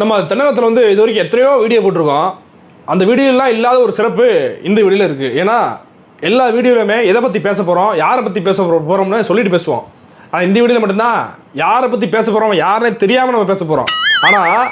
நம்ம தென்னகத்தில் வந்து இது வரைக்கும் எத்தனையோ வீடியோ போட்டிருக்கோம். அந்த வீடியோலாம் இல்லாத ஒரு சிறப்பு இந்த வீடியோவில் இருக்குது ஏன்னா எல்லா வீடியோலையுமே எதை பற்றி பேச போகிறோம் யாரை பற்றி பேச போகிறோம்னு சொல்லிட்டு பேசுவோம். ஆனால் இந்த வீடியோவில் மட்டும்தான் யாரை பற்றி பேச போகிறோம் யாருன்னு தெரியாமல் நம்ம பேச போகிறோம் ஆனால்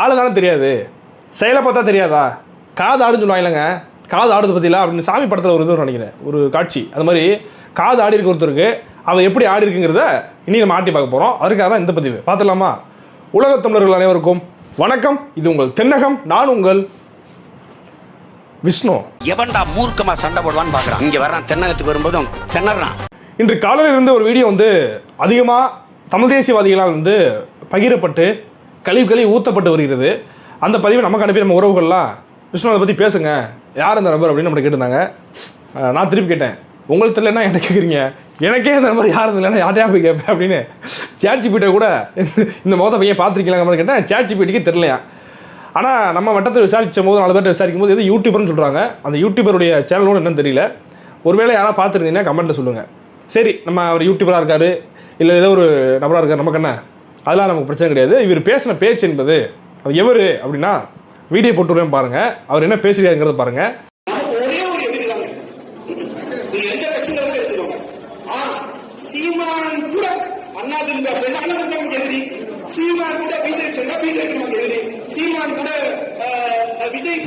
ஆள் தானே தெரியாது. செயலை பார்த்தா தெரியாதா? காது ஆடுன்னு சொல்லுவாங்க காது ஆடுறது பற்றிலாம் அப்படின்னு சாமி படத்தில் ஒரு இது நினைக்கிறேன். ஒரு காட்சி. அது மாதிரி காது ஆடி இருக்க. ஒருத்தருக்கு அவள் எப்படி ஆடி இருக்குங்கிறத இனி நம்ம ஆட்டி பார்க்க போகிறோம் அதுக்காக தான் இந்த பதிவு. பார்த்துலாமா உலகத் தமிழர்கள் அனைவருக்கும் வணக்கம். இது உங்கள் தென்னகம் நான் உங்கள் விஷ்ணு. எவன்டா மூர்க்கமா சண்டை போடுவான்னு பாக்குறான். இங்க வர்றான் தென்னகத்துக்கு வரும்போதும் திணறான். இன்று காலையில் இருந்த ஒரு வீடியோ வந்து அதிகமாக தமிழ் தேசியவாதிகளால் வந்து பகிரப்பட்டு கழிவு கழிவு ஊற்றப்பட்டு வருகிறது. அந்த பதிவை நமக்கு அனுப்பி நம்ம உறவுகள்லாம் விஷ்ணு அதை பற்றி பேசுங்க. யார் அந்த நபர் அப்படின்னு நம்மளை கேட்டிருந்தாங்க. நான் திருப்பி கேட்டேன். உங்களுக்கு தெரியலன்னா என்ன கேட்குறீங்க எனக்கே இந்த நம்பர் யாரும் இல்லைன்னா யார்ட்டையா போய் கேட்பேன் அப்படின்னு சேட்சி பீட்டை கூட இந்த முகத்தை பையன் பார்த்துருக்கீங்களா மாதிரி கேட்டேன் சேட்சி பீட்டுக்கே தெரிலையா ஆனால் நம்ம வட்டத்தில் விசாரித்த போது நாலு பேர்கிட்ட விசாரிக்கும் போது எது யூடியூபர்னு சொல்கிறாங்க அந்த யூடியூபருடைய சேனலோட என்னன்னு தெரியல. ஒருவேளை யாராவது பார்த்துருந்தீங்கன்னா கமெண்ட்டில் சொல்லுங்கள் சரி நம்ம அவர் யூடியூபராக இருக்காரு இல்லை ஏதோ ஒரு நபராக இருக்கார் நமக்கு என்ன? அதெல்லாம் நமக்கு பிரச்சனை கிடையாது. இவர் பேசின பேச்சு என்பது அவர் எவர் அப்படின்னா வீடியோ போட்டுருவேன் பாருங்கள் அவர் என்ன பேசுகிறாருங்கிறத பாருங்கள் நமக்கு ஒரே ஒரு எதிரி தாங்க நீங்க எந்த கட்சியில இருந்து எடுத்துக்கோங்க ஆ சீமான் கூட அண்ணா திமுக சேர்ந்தா அண்ணா திமுக நமக்கு எதிரி சீமான் கூட பிஜேபி சேர்ந்தா பிஜேபி நமக்கு எதிரி சீமான் கூட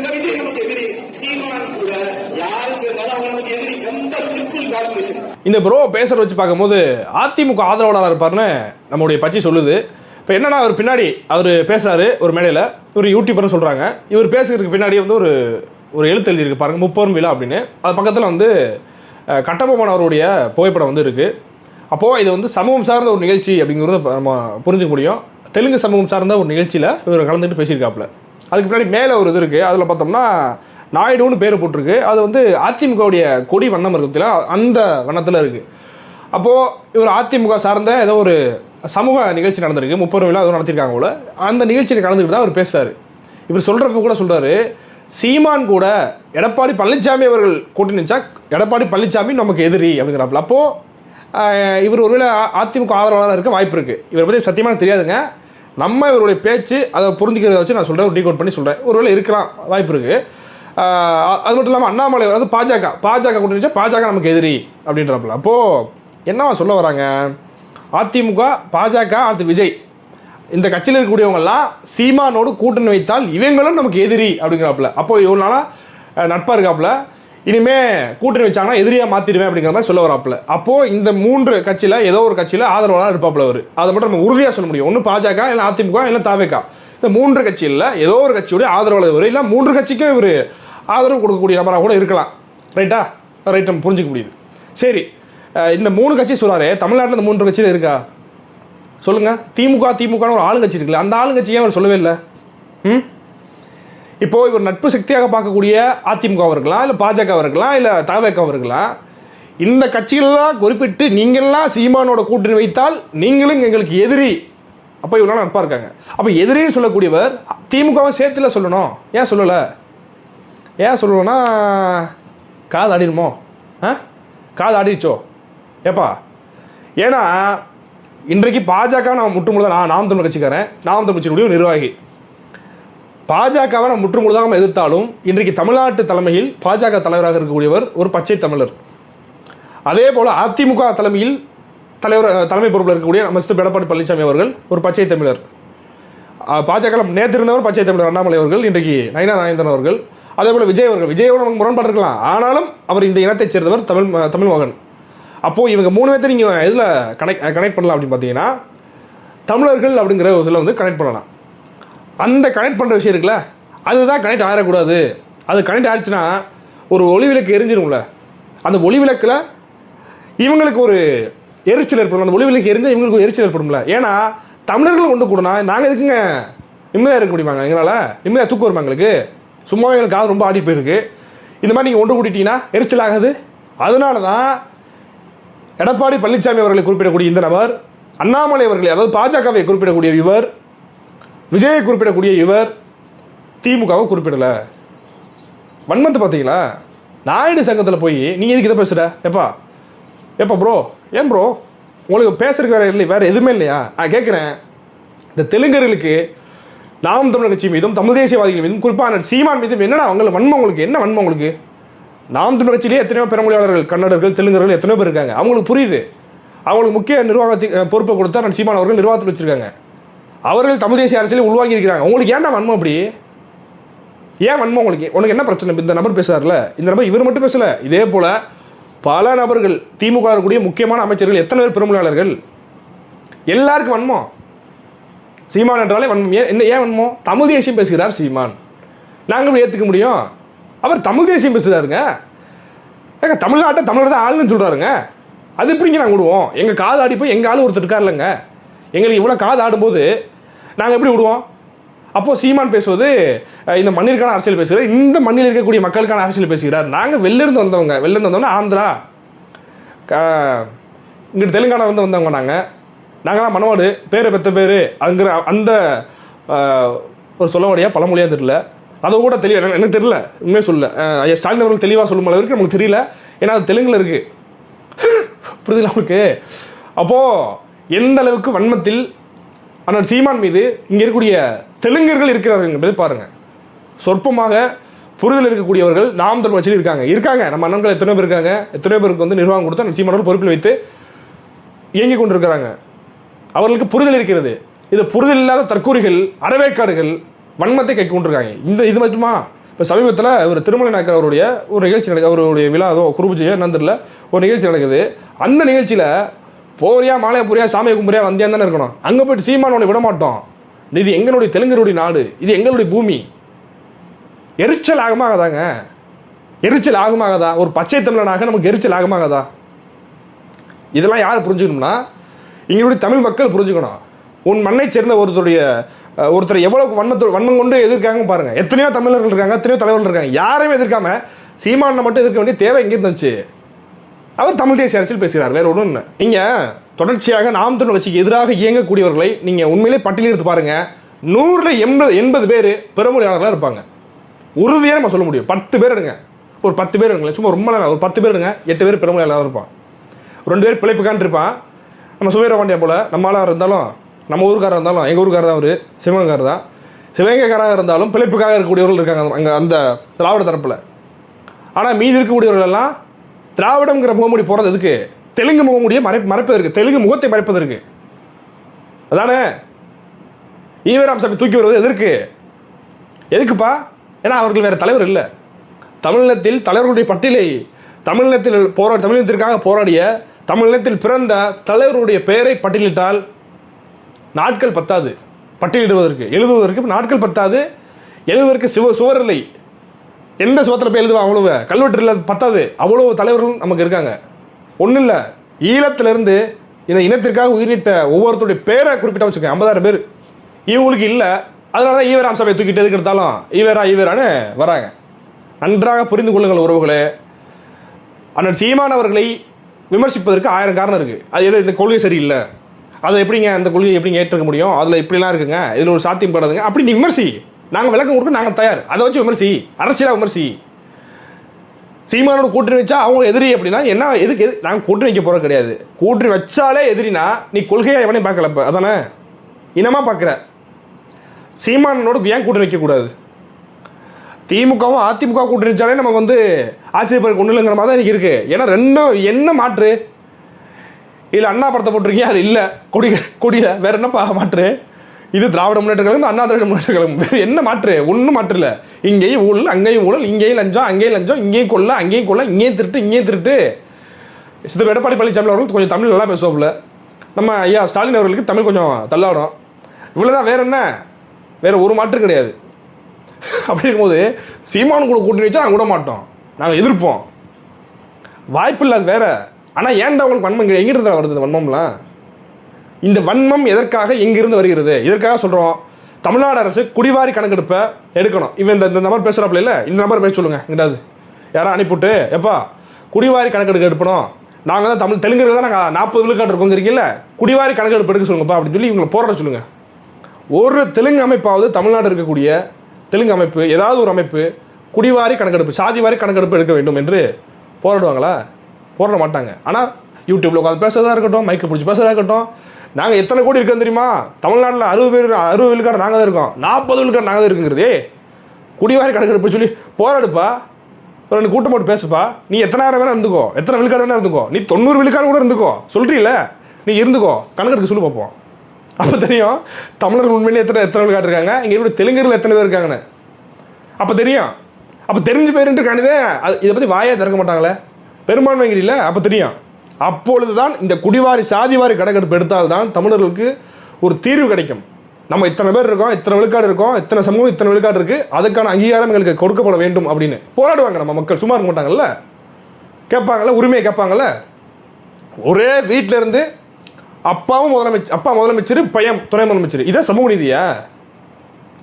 அஹ், விஜய் நமக்கு எதிரி. சீமான் கூட யாரு சேர்ந்தாலும் அவங்க நமக்கு எதிரி. ரொம்ப சிம்பிள் கால்குலேஷன் இந்த ப்ரோ பேசுகிற வச்சு பார்க்கும்போது அதிமுக ஆதரவாளராக இருப்பார்னு நம்முடைய பச்சி சொல்லுது. இப்போ என்னன்னா அவர் பின்னாடி அவர் பேசுகிறாரு ஒரு மேடையில். ஒரு யூடியூபர்னு சொல்கிறாங்க இவர் பேசுறதுக்கு பின்னாடி வந்து ஒரு ஒரு எழுத்து எழுதியிருக்கு பாருங்க முப்பெரும் விழா அப்படின்னு. அது பக்கத்தில் வந்து அஹ், கட்டபொம்மன் அவருடைய புகைப்படம் வந்து இருக்குது அப்போது இது வந்து சமூகம் சார்ந்த ஒரு நிகழ்ச்சி அப்படிங்கிறத நம்ம புரிஞ்சுக்க முடியும். தெலுங்கு சமூகம் சார்ந்த ஒரு நிகழ்ச்சியில் இவர் கலந்துட்டு பேசியிருக்காப்புல. அதுக்கு பின்னாடி மேலே ஒரு இது இருக்குது அதில் பார்த்தோம்னா நாயுடுன்னு பேர் போட்டிருக்கு. அது வந்து அதிமுகவுடைய கொடி வண்ணம் இருக்குதுல அந்த வண்ணத்தில் இருக்குது அப்போது இவர் அதிமுக சார்ந்த ஏதோ ஒரு சமூக நிகழ்ச்சி நடந்திருக்கு. முப்பது விழா அதுவும் நடத்திருக்காங்க போல. அந்த நிகழ்ச்சியில் கலந்துக்கிட்டு தான் அவர் பேசுகிறார் இவர் சொல்கிறப்ப கூட சொல்கிறாரு சீமான் கூட எடப்பாடி பழனிசாமி அவர்கள் கூட்டணி நினச்சா எடப்பாடி பழனிசாமி நமக்கு எதிரி அப்படிங்கிறாப்புல. அப்போது இவர் ஒருவேளை அதிமுக ஆதரவாளராக இருக்க வாய்ப்பு இருக்குது இவரை பற்றி சத்தியமாக தெரியாதுங்க. நம்ம இவருடைய பேச்சு அதை புரிஞ்சுக்கிறத வச்சு நான் சொல்கிறேன் டீகோட் பண்ணி சொல்கிறேன் ஒருவேளை இருக்கலாம் வாய்ப்பு இருக்குது அது மட்டும் இல்லாமல் அண்ணாமலை அதாவது பாஜக பாஜக கூட்டணிச்சா பாஜக நமக்கு எதிரி அப்படின்றப்பல. அப்போது என்னவா சொல்ல வராங்க? அதிமுக பாஜக அடுத்து விஜய். இந்த கட்சியில் இருக்கக்கூடியவங்கெல்லாம் சீமானோடு கூட்டணி வைத்தால் இவங்களும் நமக்கு எதிரி அப்படிங்கிறாப்புல. அப்போ இவ்வளோ நாளாக நட்பாக இருக்காப்புல. இனிமே கூட்டணி வச்சாங்கன்னா எதிரியாக மாற்றிடுவேன் அப்படிங்கிற மாதிரி சொல்ல வராப்புல. அப்போது இந்த மூன்று கட்சியில் ஏதோ ஒரு கட்சியில் ஆதரவாளர் இருப்பாப்புல அவர். அதை மட்டும் நம்ம உறுதியாக சொல்ல முடியும். ஒன்று பாஜக இல்லை அதிமுக இல்லை தாவேக்கா. இந்த மூன்று கட்சியில் ஏதோ ஒரு கட்சியுடைய ஆதரவாளர் இவர் இல்லை மூன்று கட்சிக்கும் இவர் ஆதரவு கொடுக்கக்கூடிய நபராக கூட இருக்கலாம். ரைட்டா ரைட் நம்ம புரிஞ்சுக்க முடியுது. சரி. இந்த மூணு கட்சி சொல்கிறாரு தமிழ்நாட்டில் இந்த மூன்று கட்சியில் இருக்கா? சொல்லுங்க. திமுக திமுகன்னு ஒரு ஆளுங்கட்சி இருக்குல்ல அந்த ஆளுங்கட்சியை அவர் சொல்லவே இல்லை? ம்? இப்போ இவர் நட்பு சக்தியாக பார்க்கக்கூடிய அதிமுக இருக்கலாம் இல்லை பாஜக இருக்கலாம் இல்லை தவேக இருக்கலாம் இந்த கட்சிகளெல்லாம் குறிப்பிட்டு நீங்கள்லாம் சீமானோட கூட்டணி வைத்தால் நீங்களும் எங்களுக்கு எதிரி. அப்போ இவரெல்லாம் நட்பாக இருக்காங்க. அப்போ எதிரின்னு சொல்லக்கூடியவர் திமுகவும் சேர்த்துல சொல்லணும். ஏன் சொல்லலை? ஏன் சொல்லலைன்னா காது ஆடிடுமோ ஆ? காது ஆடிடுச்சோ ஏப்பா? ஏன்னா இன்றைக்கு பாஜக நான் முற்றுமுழுதாக நான் நாம் தமிழ் கட்சிக்காரன் நாம் தமிழ் கட்சியினுடைய நிர்வாகி. பாஜகவை நான் முற்றுமுழுதாக எதிர்த்தாலும் இன்றைக்கு தமிழ்நாட்டு தலைமையில் பாஜக தலைவராக இருக்கக்கூடியவர் ஒரு பச்சை தமிழர். அதே போல் அதிமுக தலைமையில் தலைவர் தலைமை பொறுப்பில் இருக்கக்கூடிய நம்ம எடப்பாடி பழனிசாமி அவர்கள் ஒரு பச்சை தமிழர். பாஜக நேற்று இருந்தவர் பச்சை தமிழர். அண்ணாமலை அவர்கள் இன்றைக்கு நயனா நாயந்தன் அவர்கள் அதே போல் விஜய் அவர்கள். விஜயோட நமக்கு முரண்பாடு இருக்கலாம். ஆனாலும் அவர் இந்த இனத்தைச் சேர்ந்தவர் தமிழ் ம- தமிழ் மகன். அப்போது இவங்க மூணு பேர்த்த நீங்கள் இதில் கனெக்ட் கனெக்ட் பண்ணலாம் அப்படின்னு பார்த்தீங்கன்னா தமிழர்கள் அப்படிங்கிற ஒரு சில வந்து கனெக்ட் பண்ணலாம். அந்த கனெக்ட் பண்ணுற விஷயம் இருக்குல்ல அதுதான் கனெக்ட் ஆகிடக்கூடாது அது கனெக்ட் ஆயிடுச்சுன்னா ஒரு ஒளி விளக்கு எரிஞ்சிரும்ல. அந்த ஒளி விளக்கில் இவங்களுக்கு ஒரு எரிச்சல் ஏற்படும். அந்த ஒளி விளக்கு எரிஞ்சால் இவங்களுக்கு எரிச்சல் ஏற்படும்ல. ஏன்னா தமிழர்களும் ஒன்று கூடனா நாங்கள் எதுக்குங்க? நிம்மதியாக இருக்க முடியுமாங்க எங்களால்? நிம்மதியாக தூக்கம் வருமா எங்களுக்கு? சும்மாவே எங்களுக்கு காது ரொம்ப ஆடி போயிருக்கு. இந்த மாதிரி நீங்கள் ஒன்று கூட்டிட்டீங்கன்னா எரிச்சல் ஆகுது. அதனால தான் எடப்பாடி பழனிசாமி அவர்களை குறிப்பிடக்கூடிய இந்த நபர் அண்ணாமலை அவர்களை அதாவது பாஜகவை குறிப்பிடக்கூடிய இவர் விஜயை குறிப்பிடக்கூடிய இவர் திமுகவை குறிப்பிடலை. வன்மந்த் பார்த்தீங்களா? நாயுடு சங்கத்தில் போய் நீங்கள் எதுக்கு இதை பேசுகிற எப்பா? எப்பா ப்ரோ ஏன் ப்ரோ உங்களுக்கு பேசுறதுக்கு வேறு இல்லை வேறு எதுவுமே இல்லையா? நான் கேட்குறேன் இந்த தெலுங்கர்களுக்கு நாம் தமிழர் கட்சி மீதும் தமிழ் தேசியவாதிகள் மீதும் குறிப்பாக சீமான் மீதும் என்னடா அவங்களுக்கு வன்மம் உங்களுக்கு என்ன வன்மம் உங்களுக்கு? நாம் தமிழர் கட்சியிலே எத்தனையோ பெருமொழியாளர்கள் கன்னடர்கள் தெலுங்கர்கள் எத்தனையோ பேர் இருக்காங்க. அவங்களுக்கு புரியுது. அவங்களுக்கு முக்கிய நிர்வாகத்தை பொறுப்பை கொடுத்தா நான் சீமான் அவர்கள் நிர்வாகத்தில் வச்சிருக்காங்க. அவர்கள் தமிழ் தேசிய அரசியலில் உள்வாங்கி இருக்கிறாங்க. உங்களுக்கு ஏன்டா வன்மம் அப்படி? ஏன் வன்மம் உங்களுக்கு? உனக்கு என்ன பிரச்சனை? இந்த நபர் பேசுறாருல இந்த நபர் இவர் மட்டும் பேசல. இதே போல பல நபர்கள் திமுக கூடிய முக்கியமான அமைச்சர்கள் எத்தனை பேர் பெருமையாளர்கள் எல்லாருக்கும் வன்மம். சீமான் என்றாலே வன்மம். ஏன் என்ன ஏன் வன்மம்? தமிழ் தேசியம் பேசுகிறார் சீமான். நாங்கள் ஏற்றுக்க முடியும்? அவர் தமிழ் தேசியம் பேசுகிறாருங்க ஏங்க தமிழ்நாட்டை தமிழர் தான் ஆளுன்னு சொல்கிறாருங்க அது எப்படிங்க நாங்கள் விடுவோம்? எங்கள் காது ஆடி போய் எங்கள் ஆள் ஒருத்தர் இருக்கார் இல்லைங்க எங்களுக்கு இவ்வளோ காது ஆடும்போது நாங்கள் எப்படி விடுவோம்? அப்போது சீமான் பேசுவது இந்த மண்ணிற்கான அரசியல் பேசுகிறார் இந்த மண்ணில் இருக்கக்கூடிய மக்களுக்கான அரசியல் பேசுகிறார். நாங்கள் வெளிலிருந்து வந்தவங்க வெளிலிருந்து வந்தவங்க ஆந்திரா இங்கிட்டு தெலுங்கானா வந்து வந்தவங்க நாங்கள் நாங்களாம் மனவாடு பேர் பெற்ற பேர் அங்கிற அந்த ஒரு சொல்லவடியா பழமொழியாக தெரியல. அதை கூட தெளிவா எனக்கு தெரியல உண்மையாக சொல்ல. ஐயா ஸ்டாலின் அவர்கள் தெளிவாக சொல்லும் அளவுக்கு நமக்கு தெரியல. ஏன்னா அது தெலுங்கில் இருக்குது புரியுதுல உங்களுக்கு? அப்போது எந்த அளவுக்கு வன்மத்தில் அண்ணன் சீமான் மீது இங்கே இருக்கக்கூடிய தெலுங்கர்கள் இருக்கிறார்கள் என்பதை பாருங்கள் சொற்பமாக புரிதல் இருக்கக்கூடியவர்கள் நாம் தமிழ் கட்சியில் இருக்காங்க. இருக்காங்க. நம்ம அண்ணன்கள் எத்தனை பேர் இருக்காங்க. எத்தனை பேருக்கு வந்து நிர்வாகம் கொடுத்து அண்ணன் சீமானவர்கள் பொறுப்பில் வைத்து இயங்கி கொண்டிருக்கிறாங்க. அவர்களுக்கு புரிதல் இருக்கிறது. இது புரிதல் இல்லாத தற்கூறிகள் அறவேற்காடுகள் வன்மத்தை கை கொண்டிருக்காங்க. இந்த இது மட்டுமா? இப்போ சமீபத்தில் ஒரு திருமலை நாயக்கர் அவருடைய ஒரு நிகழ்ச்சி நடக்குது. அவருடைய விழா அதோ குருபூஜையோ என்னன்னு தெரியல. ஒரு நிகழ்ச்சி நடக்குது. அந்த நிகழ்ச்சியில் போறியா மாலையா போறியா சாமியை கும்புறியா வந்தியா தானே இருக்கணும். அங்கே போயிட்டு சீமானோட விட மாட்டோம். இது எங்களுடைய தெலுங்கருடைய நாடு. இது எங்களுடைய பூமி. எரிச்சல் ஆகமாகதாங்க. எரிச்சல் ஆகமாகதா? ஒரு பச்சை தமிழனாக நமக்கு எரிச்சல் ஆகமாகதா? இதெல்லாம் யார் புரிஞ்சுக்கணும்னா எங்களுடைய தமிழ் மக்கள் புரிஞ்சுக்கணும். உன் மண்ணை சேர்ந்த ஒருத்தருடைய ஒருத்தர் எவ்வளவு வன்மத்தோ வன்மம் கொண்டு எதிர்க்காங்க பாருங்க. எத்தனையோ தமிழர்கள் இருக்காங்க எத்தனையோ தலைவர்கள் இருக்காங்க. யாரையும் எதிர்க்காம சீமானை மட்டும் எதிர்க்க வேண்டிய தேவை எங்கே இருந்துச்சு அவர் தமிழ் தேசிய அரசியல் பேசுகிறார் வேற ஒன்றும் இல்லை. நீங்கள் தொடர்ச்சியாக நாம் தமிழ் கட்சிக்கு எதிராக இயங்கக்கூடியவர்களை நீங்கள் உண்மையிலே பட்டியலெடுத்து பாருங்க. நூறில் எண்பது எண்பது பேர் பெருமொழியாளர்களாக இருப்பாங்க. உறுதியாக நம்ம சொல்ல முடியும். பத்து பேர் எடுங்க. ஒரு பத்து பேர் எடுங்களேன். சும்மா ரொம்ப நேரம் ஒரு பத்து பேர் எடுங்க. எட்டு பேர் பெருமொழியாளராக இருப்பான். ரெண்டு பேர் பிழைப்புக்கான் இருப்பான். நம்ம சுவீர பாண்டியா போல் நம்ம ஆளாக இருந்தாலும் நம்ம ஊருக்காரர் இருந்தாலும் எங்கள் ஊருக்காரர் தான் அவர்? சிவகங்காரர் தான் சிவகங்கைக்காராக இருந்தாலும் பிழைப்புக்காக இருக்கக்கூடியவர்கள் இருக்காங்க அங்கே அந்த திராவிட தரப்பில். ஆனால் மீதி இருக்கக்கூடியவர்கள் எல்லாம் திராவிடங்கிற முகமூடி போகிறது எதுக்கு? தெலுங்கு முகமூடியை மறை மறைப்பதற்கு தெலுங்கு முகத்தை மறைப்பதற்கு அதானே? ஈவராம் சாமி தூக்கி வருவது எதற்கு? எதுக்குப்பா? ஏன்னா அவர்கள் வேறு தலைவர் இல்லை. தமிழினத்தில் தலைவர்களுடைய பட்டியலை தமிழினத்தில் போரா தமிழினத்திற்காக போராடிய தமிழினத்தில் பிறந்த தலைவருடைய பெயரை பட்டியலிட்டால் நாட்கள் பத்தாது. பட்டியலிடுவதற்கு எழுதுவதற்கு நாட்கள் பத்தாது. எழுதுவதற்கு சிவ சுவர் இல்லை எந்த சுவத்தில் போய் எழுதுவான் அவ்வளவு? கல்வெட்டில் பத்தாது. அவ்வளவு தலைவர்களும் நமக்கு இருக்காங்க. ஒன்றும் இல்லை. ஈழத்திலிருந்து இந்த இனத்திற்காக உயிரிட்ட ஒவ்வொருத்தருடைய பேரை குறிப்பிட்ட வச்சுக்கோங்க. ஐம்பதாயிரம் பேர். இவங்களுக்கு இல்லை. அதனால தான் ஈவராம் சபையை தூக்கிட்டு எதுக்கு எடுத்தாலும் ஈவேரா ஈவேரான்னு வராங்க. நன்றாக புரிந்து கொள்ளுங்கள் உறவுகளே. அண்ணன் சீமானவர்களை விமர்சிப்பதற்கு ஆயிரம் காரணம் இருக்குது அது எது? இந்த கொள்கை சரியில்லை. அதை எப்படிங்க அந்த கொள்கையை எப்படிங்க ஏற்றுக்க முடியும்? அதில் இப்படிலாம் இருக்குங்க. இதில் ஒரு சாத்தியம் படாதுங்க அப்படி நீ விமர்சி. நாங்கள் விளக்கம் கொடுக்க நாங்கள் தயார். அதை வச்சு விமர்சி. அரசியலாக விமர்சி. சீமானோட கூட்டணி வச்சா அவங்க எதிரி அப்படின்னா என்ன எதுக்கு எது நாங்கள் கூட்டணி வைக்க போகிறது கிடையாது. கூட்டணி வச்சாலே எதிரினா நீ கொள்கையாக எவனையும் பார்க்கல இப்போ அதானே? இனமாக பார்க்குற. சீமானோட ஏன் கூட்டணி வைக்கக்கூடாது திமுகவும் அதிமுக கூட்டணி வச்சாலே நமக்கு வந்து ஆச்சரியப்படுற ஒன்றும் இல்லைங்கிற மாதிரி தான் எனக்கு இருக்குது ஏன்னா ரெண்டும் என்ன மாற்று? இதில் அண்ணா படத்தை போட்டிருக்கீங்க அது இல்லை கொடி கொடியில் வேற என்னப்பா மாற்று? இது திராவிட முன்னேற்ற கழகம் அண்ணா திராவிட முன்னேற்ற கழகம் வேறு என்ன மாற்று? ஒன்றும் மாற்று இல்லை. இங்கேயும் ஊழல் அங்கேயும் ஊழல் இங்கேயும் லஞ்சம் அங்கேயும் லஞ்சம் இங்கேயும் கொள்ள அங்கேயும் கொள்ள இங்கேயும் திருட்டு இங்கேயும் திருட்டு. சித்த எடப்பாடி பழனிசாமி அவர்கள் கொஞ்சம் தமிழ் நல்லா பேசுவாப்புல. நம்ம ஐயா ஸ்டாலின் அவர்களுக்கு தமிழ் கொஞ்சம் தள்ளாடும். இவ்வளோதான் வேற என்ன? வேறு ஒரு மாற்று கிடையாது. அப்படி இருக்கும்போது சீமானு கூட கூட்டணி வச்சா நாங்கள் விட மாட்டோம். நாங்கள் எதிர்ப்போம். வாய்ப்பு இல்லை அது வேற. ஆனால் ஏன்டா உங்களுக்கு வன்மம் எங்கிட்டு எங்கிருந்து வருது வன்மம்லாம்? இந்த வன்மம் எதற்காக எங்கிருந்து வருகிறது? எதற்காக சொல்கிறோம் தமிழ்நாடு அரசு குடிவாரி கணக்கெடுப்பை எடுக்கணும். இவன் இந்த இந்த நம்பர் பேசுகிறாப்புல இல்லை? இந்த நம்பர் பேச சொல்லுங்கள் எங்கிட்டாவது. யாரும் அனுப்பிவிட்டு எப்பா குடிவாரி கணக்கெடுக்க எடுப்பணும். நாங்கள் தான் தமிழ் தெலுங்குல தான் நாங்கள் நாற்பது விழுக்காட்டு இருக்கோங்கிறீங்கல்ல குடிவாரி கணக்கெடுப்பு எடுக்க சொல்லுங்கப்பா அப்படின்னு சொல்லி இவங்களை போராட சொல்லுங்கள் ஒரு தெலுங்கு அமைப்பாவது தமிழ்நாடு இருக்கக்கூடிய தெலுங்கு அமைப்பு ஏதாவது ஒரு அமைப்பு குடிவாரி கணக்கெடுப்பு சாதி வாரி கணக்கெடுப்பு எடுக்க வேண்டும் என்று போராடுவாங்களா? போராட மாட்டாங்க. ஆனால் யூடியூப்பில் உட்காந்து பேசுறதா இருக்கட்டும் மைக்கை பிடிச்சி பேசுறதா இருக்கட்டும் நாங்கள் எத்தனை கோடி இருக்கோம் தெரியுமா? தமிழ்நாட்டில் அறுபது பேர் அறுபது விழுக்காடு நாங்கள் தான் இருக்கோம். நாற்பது விழுக்காடு நாங்கள் தான் இருக்குங்கிறதே. குடிவாரி கணக்கெடுப்பு சொல்லி போராடுப்பா. ஒரு ரெண்டு கூட்டம் போட்டு பேசுப்பா. நீ எத்தனாயிரம் வேணா இருந்துக்கோ. எத்தனை விழுக்காடு வேணா இருந்துக்கோ. நீ தொண்ணூறு விழுக்காடு கூட இருந்துக்கோ. சொல்கிறீல்ல நீ இருந்துக்கோ. கணக்கெடுக்க சொல்லி பார்ப்போம் அப்போ தெரியும் தமிழர்கள் உண்மையிலே எத்தனை எத்தனை விழுக்காடு இருக்காங்க? இங்கே இருக்கிற தெலுங்கர்கள் எத்தனை பேர் இருக்காங்கன்னு. அப்போ தெரியும். அப்போ தெரிஞ்ச பேருன்ட்டு காணிதே அது இதை பற்றி வாயே திறக்க மாட்டாங்களே. பெரும்பான்மைங்கிறீல அப்போ தெரியும். அப்பொழுது தான் இந்த குடிவாரி சாதிவாரி கணக்கெடுப்பு எடுத்தால்தான் தமிழர்களுக்கு ஒரு தீர்வு கிடைக்கும். நம்ம இத்தனை பேர் இருக்கோம் இத்தனை விழுக்காடு இருக்கோம் இத்தனை சமூகம் இத்தனை விழுக்காடு இருக்குது அதுக்கான அங்கீகாரம் எங்களுக்கு கொடுக்கப்பட வேண்டும் அப்படின்னு போராடுவாங்க நம்ம மக்கள். சும்மா இருக்க மாட்டாங்கல்ல? கேட்பாங்கல்ல? உரிமையை கேட்பாங்கல்ல? ஒரே வீட்டில இருந்து அப்பாவும் முதலமைச்சர் அப்பா முதலமைச்சர் பையன் துணை முதலமைச்சர். இதான் சமூக நீதியா?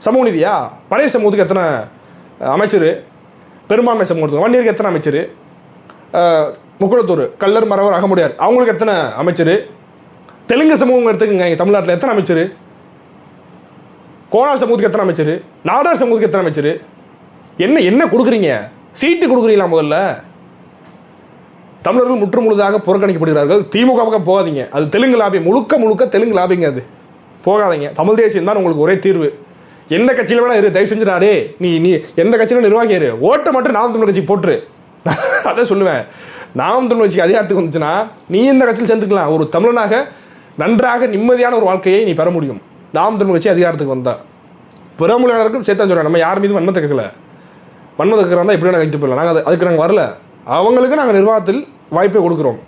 சமூக நீதியா? பழைய சமூகத்துக்கு எத்தனை அமைச்சர்? பெரும்பான்மை சமூகத்துக்கு. வன்னியருக்கு எத்தனை அமைச்சர்? முக்குளத்தூர் கல்லர் மரவர் அகமுடையார். அவங்களுக்கு எத்தனை அமைச்சர்? தெலுங்கு சமூகம் எடுத்துக்கங்க இங்கே தமிழ்நாட்டில் எத்தனை அமைச்சர்? கோனார் சமூகத்துக்கு எத்தனை அமைச்சர்? நாடார் சமூகத்துக்கு எத்தனை அமைச்சர்? என்ன என்ன கொடுக்குறீங்க? சீட்டு கொடுக்குறீங்களா முதல்ல? தமிழர்கள் முற்று முழுதாக புறக்கணிக்கப்படுகிறார்கள். திமுக பக்கம் போகாதீங்க. அது தெலுங்கு லாபி முழுக்க முழுக்க தெலுங்கு லாபிங்க அது. போகாதீங்க. தமிழ் தேசியம் தான் உங்களுக்கு ஒரே தீர்வு. எந்த கட்சியில் வேணா இரு தயவு செஞ்சு டே நீ நீ எந்த கட்சியிலும் நிர்வாகி இரு. ஓட்டை மட்டும் நாம் தமிழ் கட்சி போட்டுரு. அதான் சொல்லுவேன். நாம் தமிழ் கட்சி அதிகாரத்துக்கு வந்துச்சுன்னா நீ இந்த கட்சியில் சேர்ந்துக்கலாம். ஒரு தமிழனாக நன்றாக நிம்மதியான ஒரு வாழ்க்கையை நீ பெற முடியும். நாம் தமிழ் வச்சு அதிகாரத்துக்கு வந்தா. பிறமொழியாளருக்கும் சேர்த்தான் சொல்கிறேன் நம்ம யார் மீதும் வன்மத்தை கேட்கல. வன்மத்தை கேட்குறாங்க எப்படி நாங்கள் கழிட்டு போயிடலாம் நாங்கள் அது அதுக்கு நாங்கள் வரல. அவங்களுக்கு நாங்கள் நிர்வாகத்தில் வாய்ப்பை கொடுக்குறோம்.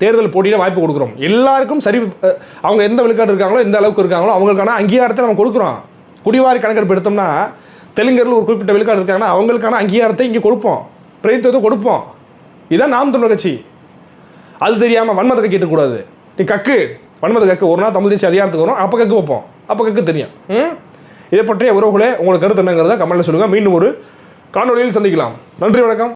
தேர்தல் போட்டியில் வாய்ப்பு கொடுக்குறோம். எல்லாருக்கும் சரி அவங்க எந்த விழுக்காடு இருக்காங்களோ எந்த அளவுக்கு இருக்காங்களோ அவங்களுக்கான அங்கீகாரத்தை நம்ம கொடுக்குறோம். குடிவாரி கணக்கெடுப்பு எடுத்தோம்னா தெலுங்கரில் ஒரு குறிப்பிட்ட விழுக்காடு இருக்காங்கன்னா அவங்களுக்கான அங்கீகாரத்தை இங்கே கொடுப்போம். பிரதித்துவத்தை கொடுப்போம். இதான் நாம் தமிழர் கட்சி. அது தெரியாமல் வன்மத்தை கேட்டக்கூடாது நீ கக்கு. வன்மத்தை கக்கு. ஒரு நாள் தமிழ் தேசிய அதிகாரத்துக்கு வரும் அப்போ கக்கு வைப்போம். அப்போ கக்கு தெரியும். ம்? இதை பற்றிய உறவுகளே உங்களுக்கு கருத்து என்னங்கிறத கமெண்ட்டில் சொல்லுங்கள் மீண்டும் ஒரு காணொலியில் சந்திக்கலாம். நன்றி வணக்கம்.